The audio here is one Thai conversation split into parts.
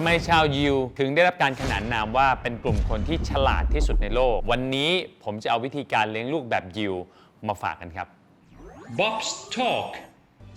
ทำไมชาวยิวถึงได้รับการขนานนามว่าเป็นกลุ่มคนที่ฉลาดที่สุดในโลก วันนี้ผมจะเอาวิธีการเลี้ยงลูกแบบยิวมาฝากกันครับ Bob's Talk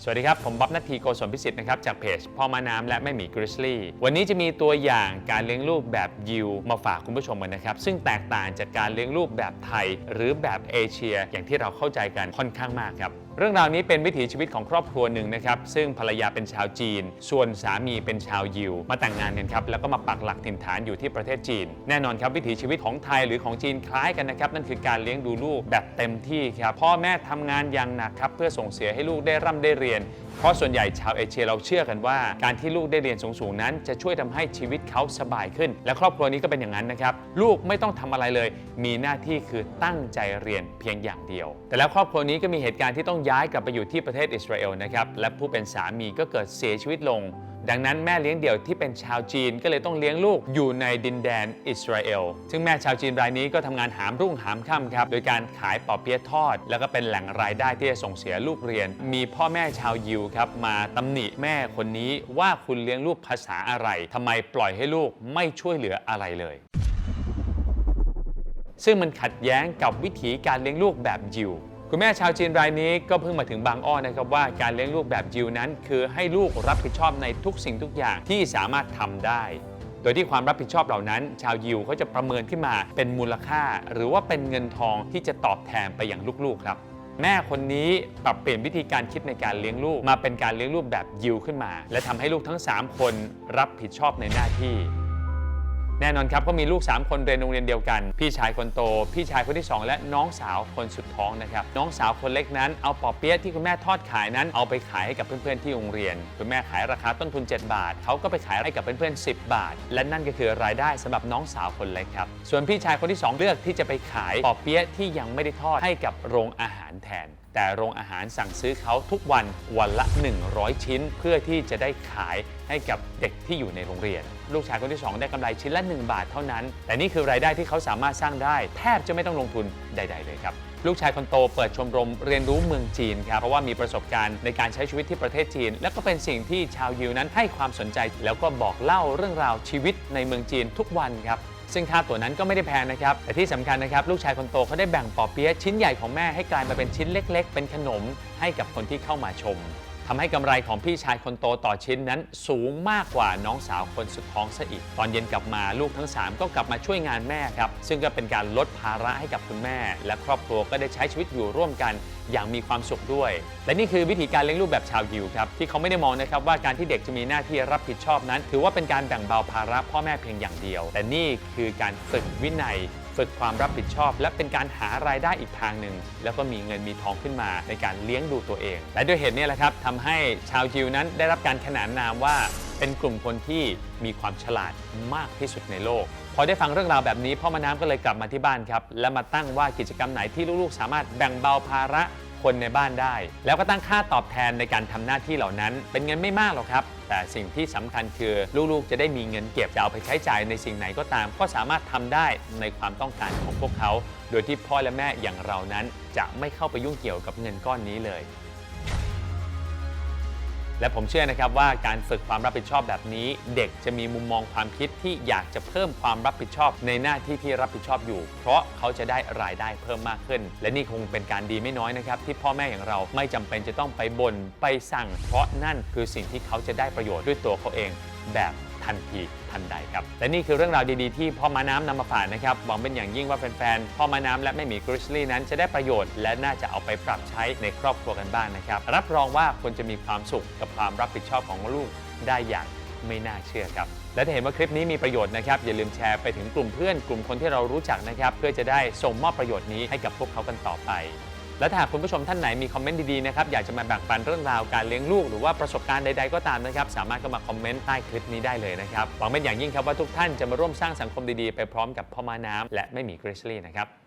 สวัสดีครับ ผมบ๊อบนัททีโกศลพิสิทธิ์นะครับ จากเพจพ่อมาน้ำและแม่หมีกริซลี่ วันนี้จะมีตัวอย่างการเลี้ยงลูกแบบยิวมาฝากคุณผู้ชมกันนะครับ ซึ่งแตกต่างจากการเลี้ยงลูกแบบไทย หรือแบบเอเชีย อย่างที่เราเข้าใจกันค่อนข้างมากครับเรื่องราวนี้เป็นวิถีชีวิตของครอบครัวหนึ่งนะครับ ซึ่งภรรยาเป็นชาวจีน ส่วนสามีเป็นชาวยิว มาแต่งงานกันครับ แล้วก็มาปักหลักถิ่นฐานอยู่ที่ประเทศจีน แน่นอนครับวิถีชีวิตของไทยหรือของจีนคล้ายกันนะครับ นั่นคือการเลี้ยงดูลูกแบบเต็มที่ครับ พ่อแม่ทำงานอย่างหนักครับเพื่อส่งเสียให้ลูกได้ร่ำได้เรียน เพราะส่วนใหญ่ชาวเอเชียเราเชื่อกันว่า การที่ลูกได้เรียนสูงๆนั้น จะช่วยทำให้ชีวิตเขาสบายขึ้น และครอบครัวนี้ก็เป็นอย่างนั้นนะครับ ลูกไม่ต้องทำอะไรเลย มีหน้าที่คือตั้งใจเรียนเพียงอย่างเดียว แต่แล้วครอบครัวนี้ก็มีเหตุการณ์ที่ต้องย้ายกลับไปอยู่ที่ประเทศอิสราเอลนะครับและผู้เป็นสามีก็เกิดเสียชีวิตลง ดังนั้นแม่เลี้ยงเดี่ยวที่เป็นชาวจีนก็เลยต้องเลี้ยงลูกอยู่ในดินแดนอิสราเอล ซึ่งแม่ชาวจีนรายนี้ก็ทำงานหามรุ่งหามค่ำครับ โดยการขายปอเปี๊ยะทอด แล้วก็เป็นแหล่งรายได้ที่จะส่งเสียลูกเรียน มีพ่อแม่ชาวยิวครับมาตำหนิแม่คนนี้ว่าคุณเลี้ยงลูกภาษาอะไรทำไมปล่อยให้ลูกไม่ช่วยเหลืออะไรเลยซึ่งมันขัดแย้งกับวิถีการเลี้ยงลูกแบบยิว คุณแม่ชาวจีนรายนี้ก็เพิ่งมาถึงบางอ้อนะครับว่าการเลี้ยงลูกแบบยิวนั้น คือให้ลูกรับผิดชอบในทุกสิ่งทุกอย่างที่สามารถทำได้ โดยที่ความรับผิดชอบเหล่านั้น ชาวยิวเขาจะประเมินขึ้นมาเป็นมูลค่า หรือว่าเป็นเงินทองที่จะตอบแทนไปอย่างลูกๆครับ แม่คนนี้ปรับเปลี่ยนวิธีการคิดในการเลี้ยงลูกมาเป็นการเลี้ยงลูกแบบยิวขึ้นมา และทำให้ลูกทั้ง 3 คนรับผิดชอบในหน้าที่ แน่นอนครับก็มีลูก 3 คนเรียนโรงเรียนเดียวกัน พี่ชายคนโต พี่ชายคนที่ 2 และน้องสาวคนสุดท้องนะครับ น้องสาวคนเล็กนั้นเอาปอเปี๊ยะที่คุณแม่ทอดขายนั้น เอาไปขายให้กับเพื่อนๆที่โรงเรียน คุณแม่ขายราคาต้นทุน 7 บาท เขาก็ไปขายให้กับเพื่อนๆ10 บาท และนั่นก็คือรายได้สำหรับน้องสาวคนเล็กครับ ส่วนพี่ชายคนที่ 2 เลือกที่จะไปขายปอเปี๊ยะที่ยังไม่ได้ทอดให้กับโรงอาหารแทนแต่โรงอาหารสั่งซื้อเขาทุกวันวันละ 100 ชิ้น เพื่อที่จะได้ขาย ให้กับเด็กที่อยู่ในโรงเรียน ลูกชายคนที่ 2 ได้กำไรชิ้นละ 1 บาทเท่านั้น แต่นี่คือรายได้ที่เขาสามารถสร้างได้ แทบจะไม่ต้องลงทุนใด ๆ เลยครับ ลูกชายคนโตเปิดชมรมเรียนรู้เมืองจีนครับเพราะว่ามีประสบการณ์ในการใช้ชีวิตที่ประเทศจีน และก็เป็นสิ่งที่ชาวยิวนั้นให้ความสนใจ แล้วก็บอกเล่าเรื่องราวชีวิตในเมืองจีนทุกวันครับซึ่งค่าตั๋วนั้นก็ไม่ได้แพงนะครับ แต่ที่สำคัญนะครับ ลูกชายคนโตเขาได้แบ่งปอเปี๊ยะชิ้นใหญ่ของแม่ให้กลายมาเป็นชิ้นเล็ก ๆ เป็นขนมให้กับคนที่เข้ามาชม ทำให้กำไรของพี่ชายคนโตต่อชิ้นนั้นสูงมากกว่าน้องสาวคนสุดท้องซะอีก ตอนเย็นกลับมาลูกทั้ง 3 ก็กลับมาช่วยงานแม่ครับ ซึ่งก็เป็นการลดภาระให้กับคุณแม่ และครอบครัวก็ได้ใช้ชีวิตอยู่ร่วมกันอย่างมีความสุขด้วย และนี่คือวิธีการเลี้ยงลูกแบบชาวยิวครับ ที่เขาไม่ได้มองนะครับว่าการที่เด็กจะมีหน้าที่รับผิดชอบนั้น ถือว่าเป็นการแบ่งเบาภาระพ่อแม่เพียงอย่างเดียว แต่นี่คือการฝึกวินัย ฝึกความรับผิดชอบ และเป็นการหารายได้อีกทางหนึ่ง แล้วก็มีเงินมีทองขึ้นมาในการเลี้ยงดูตัวเอง และด้วยเหตุนี้แหละครับทำให้ชาวยิวนั้นได้รับการขนานนามว่าเป็นกลุ่มคนที่มีความฉลาดมากที่สุดในโลก พอได้ฟังเรื่องราวแบบนี้พ่อมาน้ำก็เลยกลับมาที่บ้านครับ และมาตั้งว่ากิจกรรมไหนที่ลูกๆ สามารถแบ่งเบาภาระ คนในบ้านได้ แล้วก็ตั้งค่าตอบแทนในการทำหน้าที่เหล่านั้น เป็นเงินไม่มากหรอกครับ แต่สิ่งที่สำคัญคือลูกๆ จะได้มีเงินเก็บจะเอาไปใช้จ่ายในสิ่งไหนก็ตาม ก็สามารถทำได้ในความต้องการของพวกเขา โดยที่พ่อและแม่อย่างเรานั้นจะไม่เข้าไปยุ่งเกี่ยวกับเงินก้อนนี้เลย และผมเชื่อนะครับว่าการฝึกความรับผิดชอบแบบนี้ เด็กจะมีมุมมองความคิดที่อยากจะเพิ่มความรับผิดชอบ ในหน้าที่ที่รับผิดชอบอยู่ เพราะเขาจะได้รายได้เพิ่มมากขึ้น และนี่คงเป็นการดีไม่น้อยนะครับที่พ่อแม่อย่างเราไม่จำเป็นจะต้องไปบน่นไปสั่ง เพราะนั่นคือสิ่งที่เขาจะได้ประโยชน์ด้วยตัวเขาเองแบบ ทันทีทันใดครับ และนี่คือเรื่องราวดีๆที่พ่อมาน้ำนำมาฝากนะครับ หวังเป็นอย่างยิ่งว่าแฟนๆ พ่อมาน้ำและแม่หมีกริซลี่นั้นจะได้ประโยชน์และน่าจะเอาไปปรับใช้ในครอบครัวกันบ้างนะครับ รับรองว่าคุณจะมีความสุขกับความรับผิดชอบของลูกได้อย่างไม่น่าเชื่อครับ และถ้าเห็นว่าคลิปนี้มีประโยชน์นะครับ อย่าลืมแชร์ไปถึงกลุ่มเพื่อนกลุ่มคนที่เรารู้จักนะครับ เพื่อจะได้ส่งมอบประโยชน์นี้ให้กับพวกเขากันต่อไป และถ้าหากคุณผู้ชมท่านไหนมีคอมเมนต์ดีๆนะครับอยากจะมาแบ่งปันเรื่องราวการเลี้ยงลูก หรือว่าประสบการณ์ใดๆก็ตามนะครับสามารถก็มาคอมเมนต์ใต้คลิปนี้ได้เลยนะครับหวังเป็นอย่างยิ่งครับว่าทุกท่านจะมาร่วมสร้างสังคมดีๆ ไปพร้อมกับพ่อมาน้ำและไม่มีกริชลี่นะครับ